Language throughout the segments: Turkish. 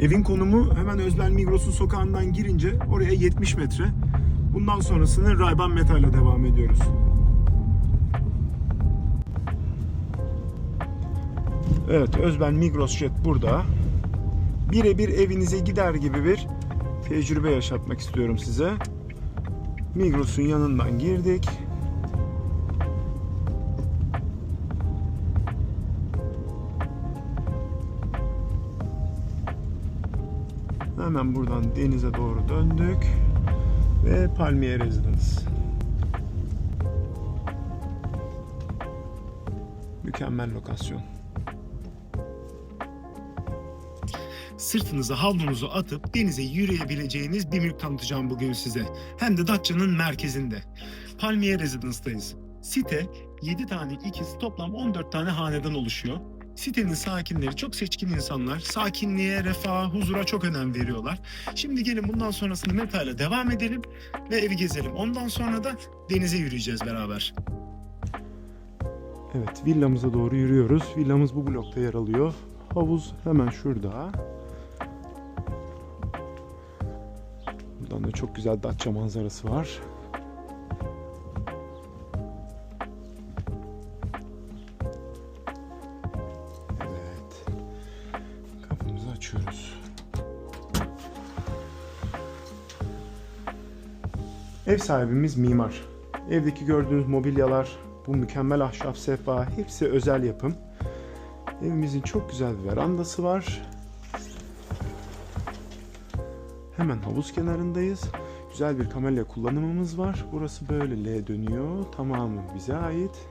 Evin konumu hemen Özbel Migros'un sokağından girince oraya 70 metre. Bundan sonrasını Rayban Metal'le devam ediyoruz. Evet, Özbel Migros Jet burada. Birebir evinize gider gibi bir tecrübe yaşatmak istiyorum size. Migros'un yanından girdik. Hemen buradan denize doğru döndük ve Palmiye Residence. Mükemmel lokasyon. Sırtınıza havlunuzu atıp denize yürüyebileceğiniz bir mülk tanıtacağım bugün size. Hem de Datça'nın merkezinde. Palmiye Residence'dayız. Site 7 tane ikiz toplam 14 tane haneden oluşuyor. Sitenin sakinleri çok seçkin insanlar. Sakinliğe, refaha, huzura çok önem veriyorlar. Şimdi gelin bundan sonrasını Meta'yla devam edelim ve evi gezelim. Ondan sonra da denize yürüyeceğiz beraber. Evet, villamıza doğru yürüyoruz. Villamız bu blokta yer alıyor. Havuz hemen şurada. Buradan da çok güzel Datça manzarası var. Açıyoruz. Ev sahibimiz mimar. Evdeki gördüğünüz mobilyalar, bu mükemmel ahşap sehpa hepsi özel yapım. Evimizin çok güzel bir verandası var. Hemen havuz kenarındayız. Güzel bir kamelya kullanımımız var. Burası böyle L dönüyor. Tamamı bize ait.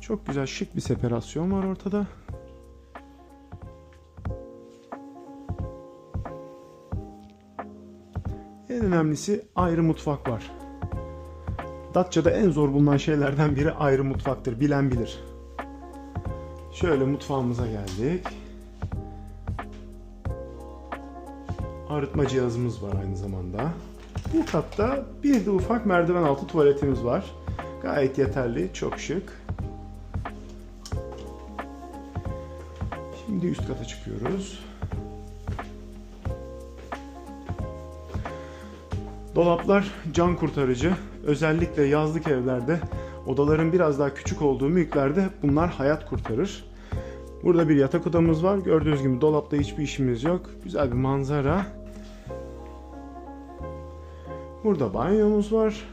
Çok güzel şık bir separasyon var ortada. En önemlisi ayrı mutfak var. Datça'da en zor bulunan şeylerden biri ayrı mutfaktır. Bilen bilir. Şöyle mutfağımıza geldik. Arıtma cihazımız var aynı zamanda. Bu katta bir de ufak merdiven altı tuvaletimiz var. Gayet yeterli, çok şık. Şimdi üst kata çıkıyoruz. Dolaplar can kurtarıcı. Özellikle yazlık evlerde odaların biraz daha küçük olduğu mülklerde bunlar hayat kurtarır. Burada bir yatak odamız var. Gördüğünüz gibi dolapta hiçbir işimiz yok. Güzel bir manzara. Burada banyomuz var.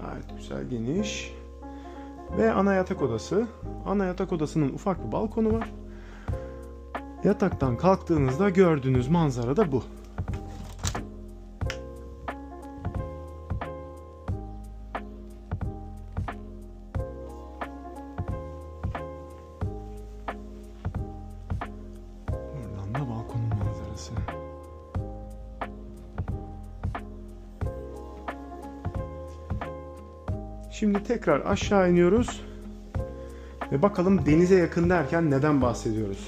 Gayet güzel geniş. Ve ana yatak odası. Ana yatak odasının ufak bir balkonu var. Yataktan kalktığınızda gördüğünüz manzara da bu. Şimdi tekrar aşağı iniyoruz. Ve bakalım denize yakın derken neden bahsediyoruz?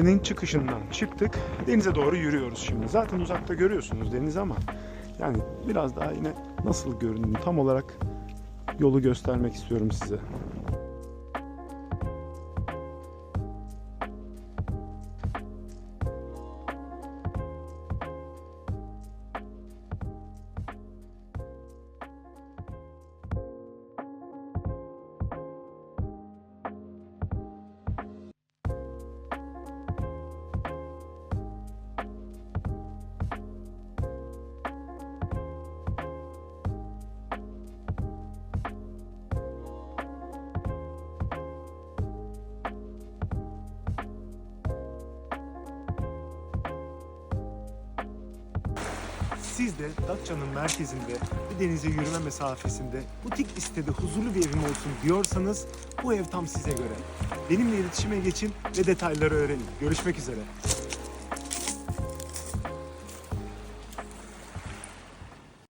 Denizin çıkışından çıktık. Denize doğru yürüyoruz şimdi. Zaten uzakta görüyorsunuz deniz ama yani biraz daha yine nasıl göründüğünü tam olarak yolu göstermek istiyorum size. Siz de Datça'nın merkezinde bir denize yürüme mesafesinde butik istede huzurlu bir evim olsun diyorsanız bu ev tam size göre. Benimle iletişime geçin ve detayları öğrenin. Görüşmek üzere.